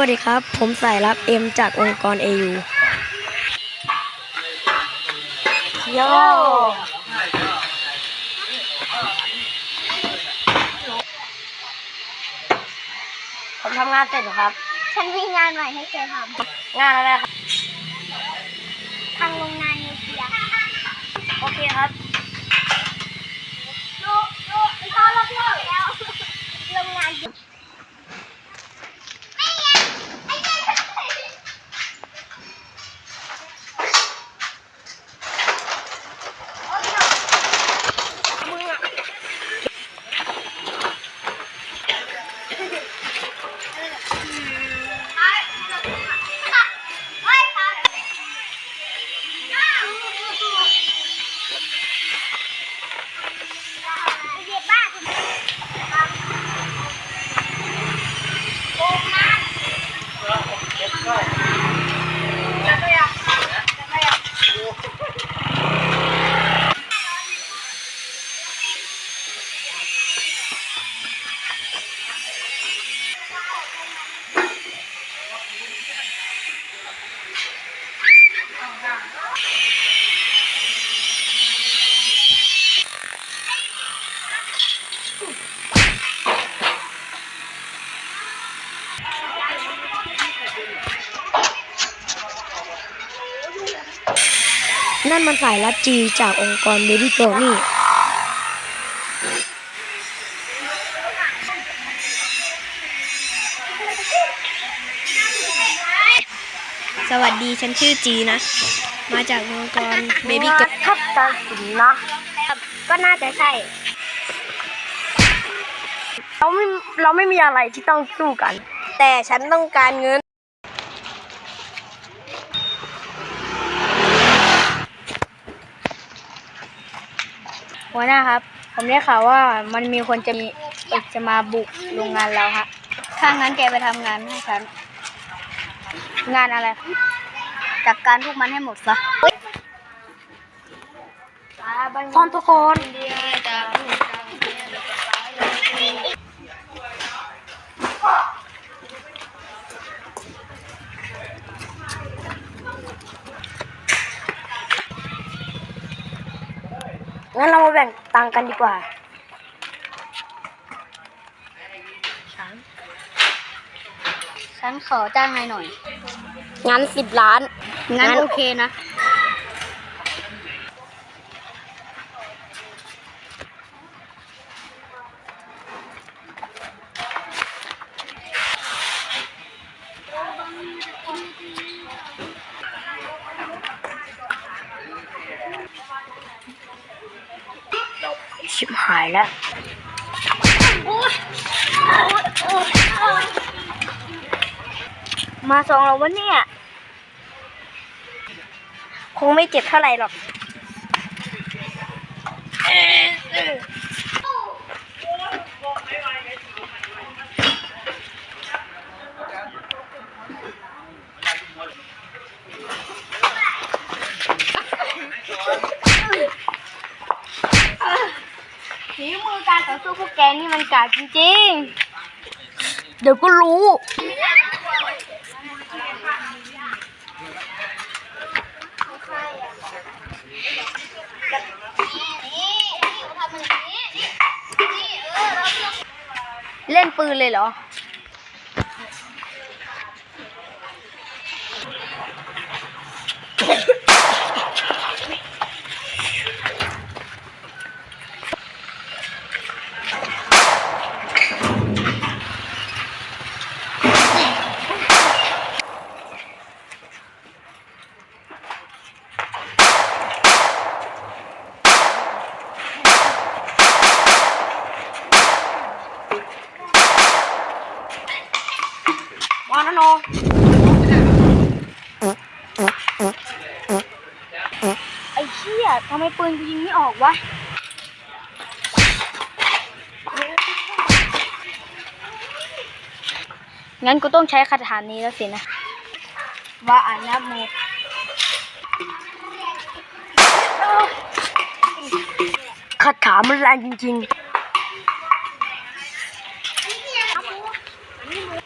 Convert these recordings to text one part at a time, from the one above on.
วัสดีครับ ผมสายรับเอ็มจากองค์กร AU โยผมทำงานเสร็จแล้วครับ ฉันมีงานใหม่ให้เธอทงานอะไรครับำทางโรงงานนิวเคลียร์โอเคครับโลโลไม่ต้องรอบที่แล้ว นั่นมันสายรับจีจากองค์กร Baby Girl นี่สวัสดีฉันชื่อจีนะ มาจากองค์กร Baby Girl ทับตัดสินเนาะก็น่าจะใช่ เราไม่เราไม่มีอะไรที่ต้องสู้กัน แต่ฉันต้องการเงิน หัวหน้าครับ ผมได้ข่าวว่ามันมีคนจะมีจะมาบุกโรงงานเราฮะถ้างั้นแกไปทำงานให้ฉัน งานอะไรครับจัดการพวกมันให้หมดซะพร้อมทุกคนงั้นเรามาแบ่ง ตังค์กันดีกว่าฉันขอจ้างนายหน่อย งั้นสิบล้าน งั้นโอเคนะ แล้วมาสองแล้ววะเนี่ย คงไม่เจ็บเท่าไหร่หรอก การต่อสู้พวกแกนี่มันกาจจริงๆ เดี๋ยวก็รู้ เล่นปืนเลยเหรอ วานะโนไอ้เชี่ยทำไมปืนกูยิงไม่ออกวะงั้นกูต้องใช้คาถานี้แล้วสินะ ว่าอ่านนะโมคาถามันแรงจริงย่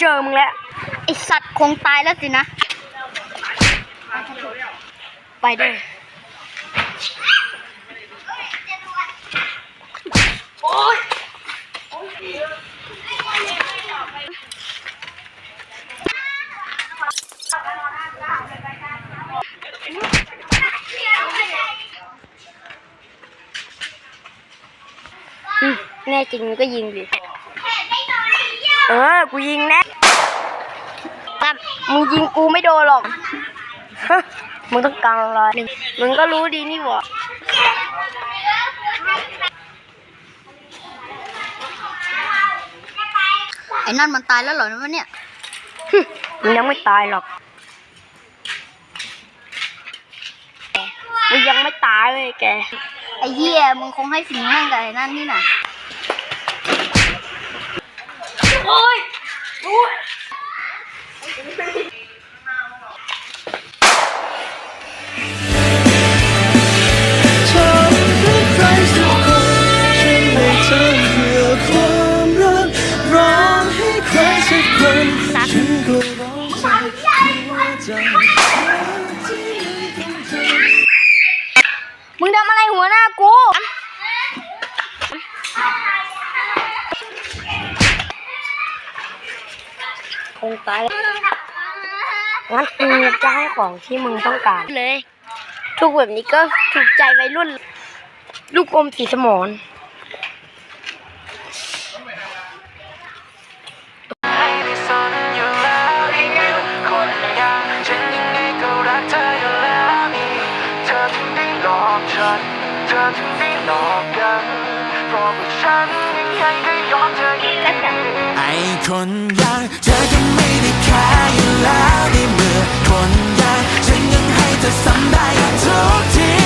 เจอมึงแล้วไอสัตว์คงตายแล้วสินะ ไปด้วยอืมแน่จริงก็ยิงดิ เออ กูยิงแน่ตั้มมึงยิงกูไม่โดนหรอกฮะมึงต้องการอะไรหนึ่งมึงก็รู้ดีนี่หว่าไอ้นั่นมันตายแล้วเหรอวะเนี่ยฮึมึงยังไม่ตายหรอกมึงยังไม่ตายเลยแก ไอ้เหี้ยมึงคงให้สิงแม่งกับไอ้นั่นนี่น่ะ โอ้ยโอ้ย ตายแล้วงั้นกูจะให้ของที่มึงต้องการเลย ทุกแบบนี้ก็ถูกใจวัยรุ่น ลูกอมสีสมอนไม่ได้สนอยู่แล้วอีกคนอย่างฉันยังไงก็รักเธออยู่แล้วนี่เธอถึงได้หลอกฉันเธอถึงได้หลอกกันเพราะว่าฉันยัง ไอ้คนอย่างเธอก็ไม่ได้แค่อยู่แล้วในเมื่อคนอย่างฉันยังให้เธอซ้ำได้ทุกที